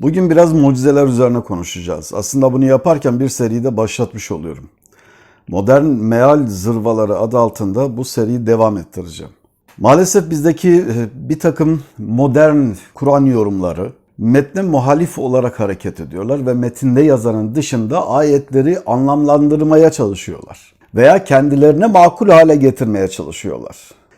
Bugün biraz mucizeler üzerine konuşacağız. Aslında bunu yaparken bir seriyi de başlatmış oluyorum. Modern meal zırvaları adı altında bu seriyi devam ettireceğim. Maalesef bizdeki e, bir takım modern Kur'an yorumları metne muhalif olarak hareket ediyorlar ve metinde yazanın dışında ayetleri anlamlandırmaya çalışıyorlar veya kendilerine makul hale getirmeye çalışıyorlar.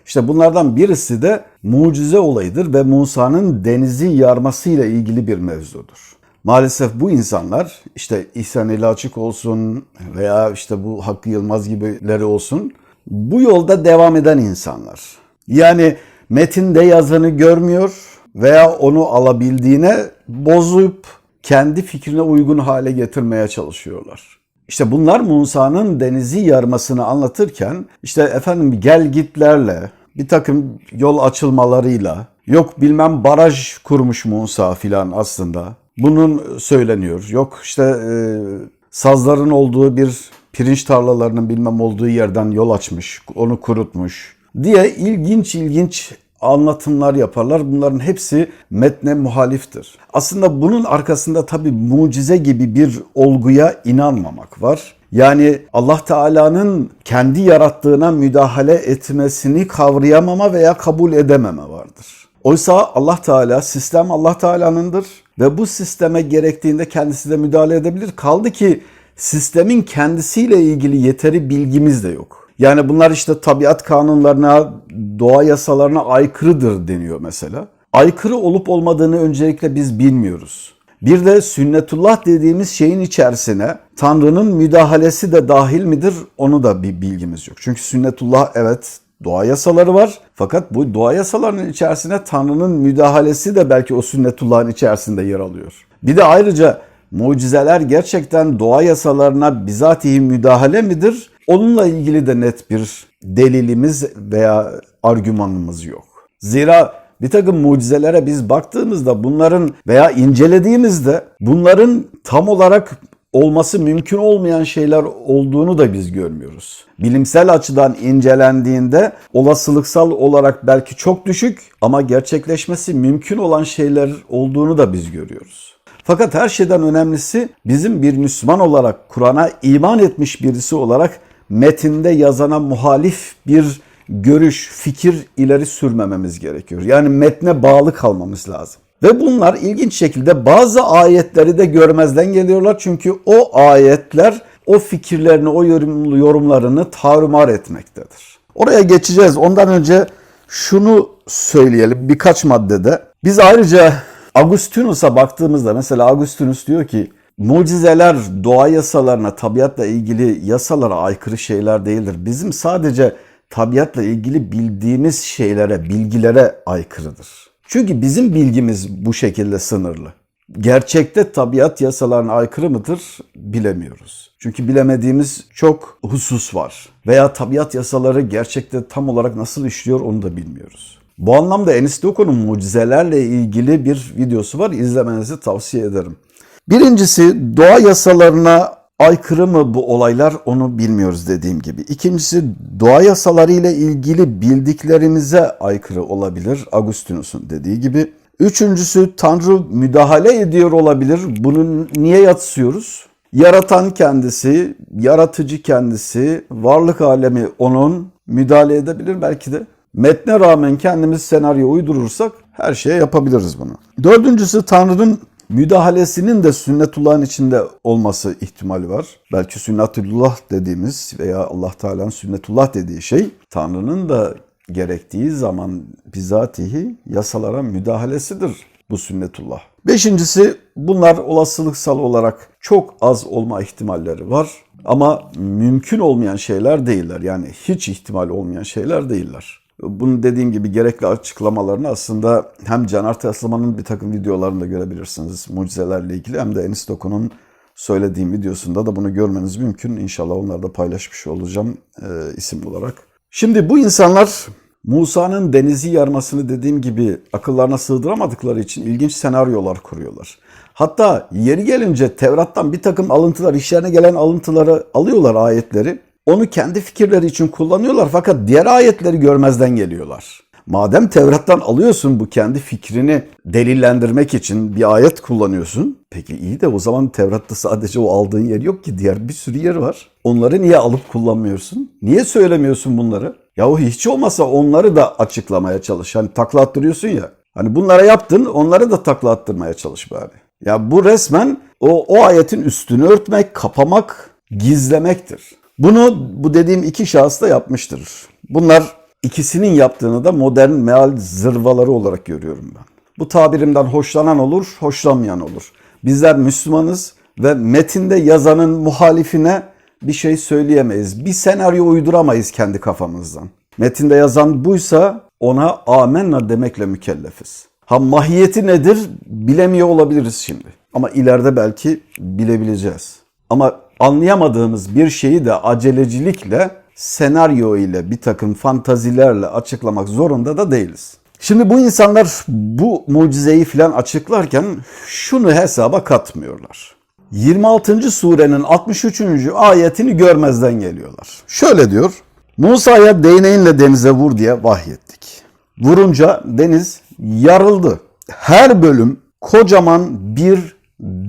İşte bunlardan birisi de mucize olayıdır ve Musa'nın denizi yarmasıyla ilgili bir mevzudur. Maalesef bu insanlar işte İhsan eli açık olsun veya işte bu Hakkı Yılmaz gibileri olsun bu yolda devam eden insanlar. Yani metinde yazanı görmüyor veya onu alabildiğine bozup kendi fikrine uygun hale getirmeye çalışıyorlar. İşte bunlar Musa'nın denizi yarmasını anlatırken işte efendim gel gitlerle bir takım yol açılmalarıyla yok bilmem baraj kurmuş Musa filan aslında. Bunun söyleniyor. Yok işte e, sazların olduğu bir pirinç tarlalarının bilmem olduğu yerden yol açmış, onu kurutmuş diye ilginç ilginç anlatımlar yaparlar. Bunların hepsi metne muhaliftir. Aslında bunun arkasında tabii mucize gibi bir olguya inanmamak var. Yani Allah Teala'nın kendi yarattığına müdahale etmesini kavrayamama veya kabul edememe vardır. Oysa Allah Teala, sistem Allah Teala'nındır ve bu sisteme gerektiğinde kendisi de müdahale edebilir. Kaldı ki sistemin kendisiyle ilgili yeteri bilgimiz de yok. Yani bunlar işte tabiat kanunlarına, doğa yasalarına aykırıdır deniyor mesela. Aykırı olup olmadığını öncelikle biz bilmiyoruz. Bir de sünnetullah dediğimiz şeyin içerisine Tanrı'nın müdahalesi de dahil midir onu da bir bilgimiz yok. Çünkü sünnetullah evet doğa yasaları var. Fakat bu doğa yasalarının içerisine Tanrı'nın müdahalesi de belki o sünnetullahın içerisinde yer alıyor. Bir de ayrıca mucizeler gerçekten doğa yasalarına bizatihi müdahale midir? Onunla ilgili de net bir delilimiz veya argümanımız yok. Zira bir takım mucizelere biz baktığımızda bunların veya incelediğimizde bunların tam olarak olması mümkün olmayan şeyler olduğunu da biz görmüyoruz. Bilimsel açıdan incelendiğinde olasılıksal olarak belki çok düşük ama gerçekleşmesi mümkün olan şeyler olduğunu da biz görüyoruz. Fakat her şeyden önemlisi bizim bir Müslüman olarak Kur'an'a iman etmiş birisi olarak metinde yazana muhalif bir görüş, fikir ileri sürmememiz gerekiyor. Yani metne bağlı kalmamız lazım. Ve bunlar ilginç şekilde bazı ayetleri de görmezden geliyorlar. Çünkü o ayetler o fikirlerini, o yorumlarını tarumar etmektedir. Oraya geçeceğiz. Ondan önce şunu söyleyelim birkaç maddede. Biz ayrıca Agustinus'a baktığımızda mesela Agustinus diyor ki mucizeler doğa yasalarına, tabiatla ilgili yasalara aykırı şeyler değildir. Bizim sadece tabiatla ilgili bildiğimiz şeylere, bilgilere aykırıdır. Çünkü bizim bilgimiz bu şekilde sınırlı. Gerçekte tabiat yasalarına aykırı mıdır bilemiyoruz. Çünkü bilemediğimiz çok husus var. Veya tabiat yasaları gerçekte tam olarak nasıl işliyor onu da bilmiyoruz. Bu anlamda Enis Doko'nun mucizelerle ilgili bir videosu var. İzlemenizi tavsiye ederim. Birincisi doğa yasalarına aykırı mı bu olaylar onu bilmiyoruz dediğim gibi. İkincisi doğa yasaları ile ilgili bildiklerimize aykırı olabilir Agustinus'un dediği gibi. Üçüncüsü Tanrı müdahale ediyor olabilir. Bunu niye yatsıyoruz? Yaratan kendisi, yaratıcı kendisi, varlık alemi onun müdahale edebilir belki de. Metne rağmen kendimiz senaryo uydurursak her şeye yapabiliriz bunu. Dördüncüsü Tanrı'nın müdahalesinin de sünnetullahın içinde olması ihtimali var. Belki sünnetullah dediğimiz veya Allah Teala'nın sünnetullah dediği şey Tanrı'nın da gerektiği zaman bizatihi yasalara müdahalesidir bu sünnetullah. Beşincisi bunlar olasılıksal olarak çok az olma ihtimalleri var ama mümkün olmayan şeyler değiller. Yani hiç ihtimal olmayan şeyler değiller. Bunun dediğim gibi gerekli açıklamalarını aslında hem Caner Teslaman'ın bir takım videolarında görebilirsiniz mucizelerle ilgili hem de Enis Doku'nun söylediğim videosunda da bunu görmeniz mümkün. İnşallah onları da paylaşmış olacağım e, isim olarak. Şimdi bu insanlar Musa'nın denizi yarmasını dediğim gibi akıllarına sığdıramadıkları için ilginç senaryolar kuruyorlar. Hatta yeri gelince Tevrat'tan bir takım alıntılar, işlerine gelen alıntıları alıyorlar ayetleri onu kendi fikirleri için kullanıyorlar fakat diğer ayetleri görmezden geliyorlar. Madem Tevrat'tan alıyorsun bu kendi fikrini delillendirmek için bir ayet kullanıyorsun. Peki iyi de o zaman Tevrat'ta sadece o aldığın yer yok ki diğer bir sürü yer var. Onları niye alıp kullanmıyorsun? Niye söylemiyorsun bunları? Yahu hiç olmasa onları da açıklamaya çalış. Hani takla attırıyorsun ya. Hani bunlara yaptın onları da takla attırmaya çalış bari. Ya bu resmen o, o ayetin üstünü örtmek, kapamak, gizlemektir. Bunu bu dediğim iki şahıs da yapmıştır. Bunlar ikisinin yaptığını da modern meal zırvaları olarak görüyorum ben. Bu tabirimden hoşlanan olur, hoşlanmayan olur. Bizler Müslümanız ve metinde yazanın muhalifine bir şey söyleyemeyiz. Bir senaryo uyduramayız kendi kafamızdan. Metinde yazan buysa ona amenna demekle mükellefiz. Ha mahiyeti nedir bilemiyor olabiliriz şimdi. Ama ileride belki bilebileceğiz. Ama anlayamadığımız bir şeyi de acelecilikle, senaryo ile bir takım fantazilerle açıklamak zorunda da değiliz. Şimdi bu insanlar bu mucizeyi filan açıklarken şunu hesaba katmıyorlar. 26. surenin 63. ayetini görmezden geliyorlar. Şöyle diyor. Musa'ya değneğinle denize vur diye vahyettik. Vurunca deniz yarıldı. Her bölüm kocaman bir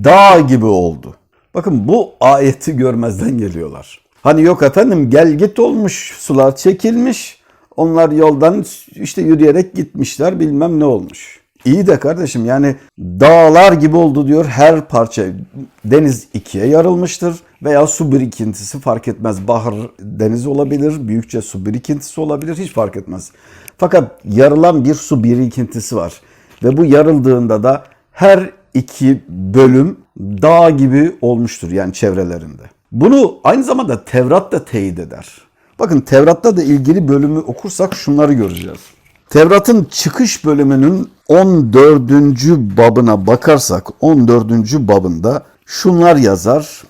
dağ gibi oldu. Bakın bu ayeti görmezden geliyorlar. Hani yok efendim gel git olmuş, sular çekilmiş. Onlar yoldan işte yürüyerek gitmişler bilmem ne olmuş. İyi de kardeşim yani dağlar gibi oldu diyor her parça. Deniz ikiye yarılmıştır veya su birikintisi fark etmez. Bahar deniz olabilir, büyükçe su birikintisi olabilir hiç fark etmez. Fakat yarılan bir su birikintisi var. Ve bu yarıldığında da her iki bölüm dağ gibi olmuştur yani çevrelerinde. Bunu aynı zamanda Tevrat da teyit eder. Bakın Tevrat'ta da ilgili bölümü okursak şunları göreceğiz. Tevrat'ın çıkış bölümünün 14. babına bakarsak 14. babında şunlar yazar.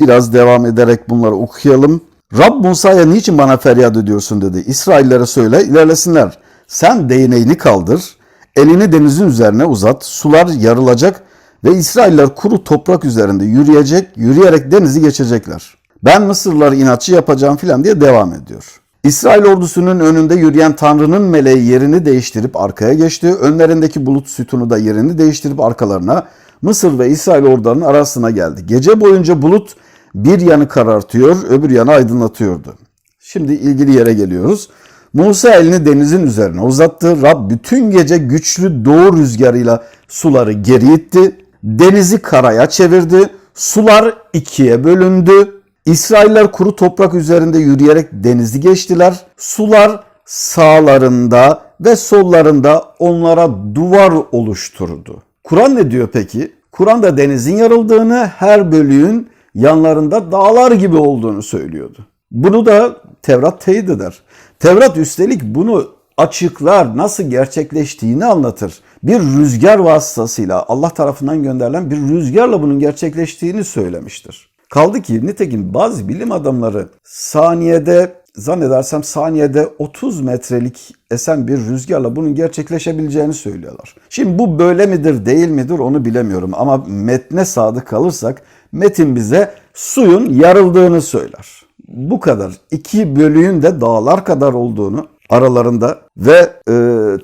Biraz devam ederek bunları okuyalım. Rab Musa'ya niçin bana feryat ediyorsun dedi. İsraillere söyle ilerlesinler. Sen değneğini kaldır, elini denizin üzerine uzat, sular yarılacak ve İsrailler kuru toprak üzerinde yürüyecek, yürüyerek denizi geçecekler. Ben Mısırlıları inatçı yapacağım filan diye devam ediyor. İsrail ordusunun önünde yürüyen Tanrı'nın meleği yerini değiştirip arkaya geçti. Önlerindeki bulut sütunu da yerini değiştirip arkalarına Mısır ve İsrail ordularının arasına geldi. Gece boyunca bulut bir yanı karartıyor, öbür yanı aydınlatıyordu. Şimdi ilgili yere geliyoruz. Musa elini denizin üzerine uzattı. Rab bütün gece güçlü doğu rüzgarıyla suları geri itti. Denizi karaya çevirdi. Sular ikiye bölündü. İsrailler kuru toprak üzerinde yürüyerek denizi geçtiler. Sular sağlarında ve sollarında onlara duvar oluşturdu. Kur'an ne diyor peki? Kur'an da denizin yarıldığını, her bölüğün yanlarında dağlar gibi olduğunu söylüyordu. Bunu da Tevrat teyit eder. Tevrat üstelik bunu açıklar, nasıl gerçekleştiğini anlatır. Bir rüzgar vasıtasıyla Allah tarafından gönderilen bir rüzgarla bunun gerçekleştiğini söylemiştir. Kaldı ki nitekim bazı bilim adamları saniyede zannedersem saniyede 30 metrelik esen bir rüzgarla bunun gerçekleşebileceğini söylüyorlar. Şimdi bu böyle midir değil midir onu bilemiyorum ama metne sadık kalırsak metin bize suyun yarıldığını söyler. Bu kadar. İki bölüğün de dağlar kadar olduğunu aralarında ve e,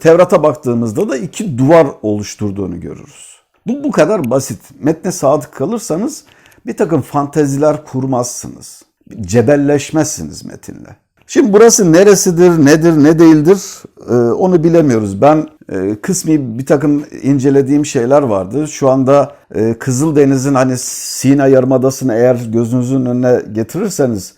Tevrat'a baktığımızda da iki duvar oluşturduğunu görürüz. Bu bu kadar basit. Metne sadık kalırsanız bir takım fanteziler kurmazsınız. Cebelleşmezsiniz metinle. Şimdi burası neresidir, nedir, ne değildir e, onu bilemiyoruz. Ben e, kısmi bir takım incelediğim şeyler vardı. Şu anda e, Kızıldeniz'in hani Sina Yarımadası'nı eğer gözünüzün önüne getirirseniz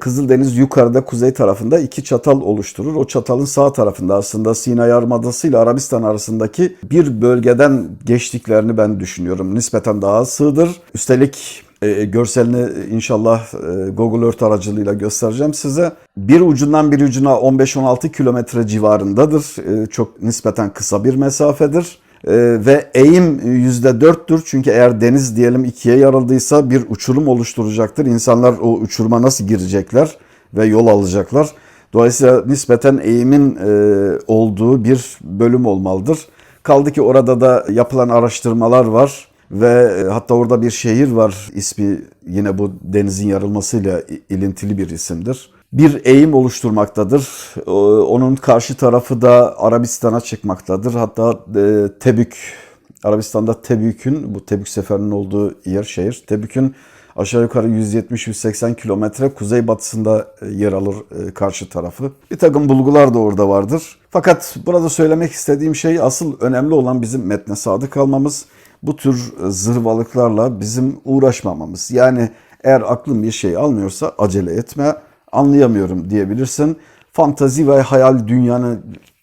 Kızıldeniz yukarıda kuzey tarafında iki çatal oluşturur. O çatalın sağ tarafında aslında Sina Yarımadası ile Arabistan arasındaki bir bölgeden geçtiklerini ben düşünüyorum. Nispeten daha sığdır. Üstelik e, görselini inşallah e, Google Earth aracılığıyla göstereceğim size. Bir ucundan bir ucuna 15-16 kilometre civarındadır. E, çok nispeten kısa bir mesafedir. E, ve eğim %4'tür. Çünkü eğer deniz diyelim ikiye yarıldıysa bir uçurum oluşturacaktır. İnsanlar o uçuruma nasıl girecekler ve yol alacaklar. Dolayısıyla nispeten eğimin e, olduğu bir bölüm olmalıdır. Kaldı ki orada da yapılan araştırmalar var ve e, hatta orada bir şehir var ismi yine bu denizin yarılmasıyla ilintili bir isimdir. Bir eğim oluşturmaktadır. Ee, Onun karşı tarafı da Arabistan'a çıkmaktadır. Hatta e, Tebük, Arabistan'da Tebük'ün, bu Tebük seferinin olduğu yer, şehir. Tebük'ün aşağı yukarı 170-180 kilometre kuzeybatısında e, yer alır e, karşı tarafı. Bir takım bulgular da orada vardır. Fakat burada söylemek istediğim şey asıl önemli olan bizim metne sadık kalmamız. Bu tür zırvalıklarla bizim uğraşmamamız. Yani eğer aklın bir şey almıyorsa acele etme, anlayamıyorum diyebilirsin. Fantazi ve hayal dünyanı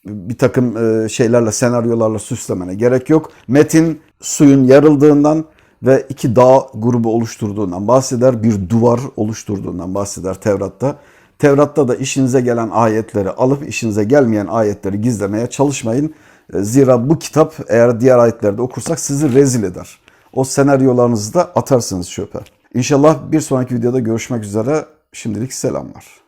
bir takım e, şeylerle, senaryolarla süslemene gerek yok. Metin suyun yarıldığından ve iki dağ grubu oluşturduğundan bahseder, bir duvar oluşturduğundan bahseder Tevrat'ta. Tevrat'ta da işinize gelen ayetleri alıp işinize gelmeyen ayetleri gizlemeye çalışmayın. E, Zira bu kitap eğer diğer ayetlerde okursak sizi rezil eder. O senaryolarınızı da atarsınız çöpe. İnşallah bir sonraki videoda görüşmek üzere. Şimdilik selamlar.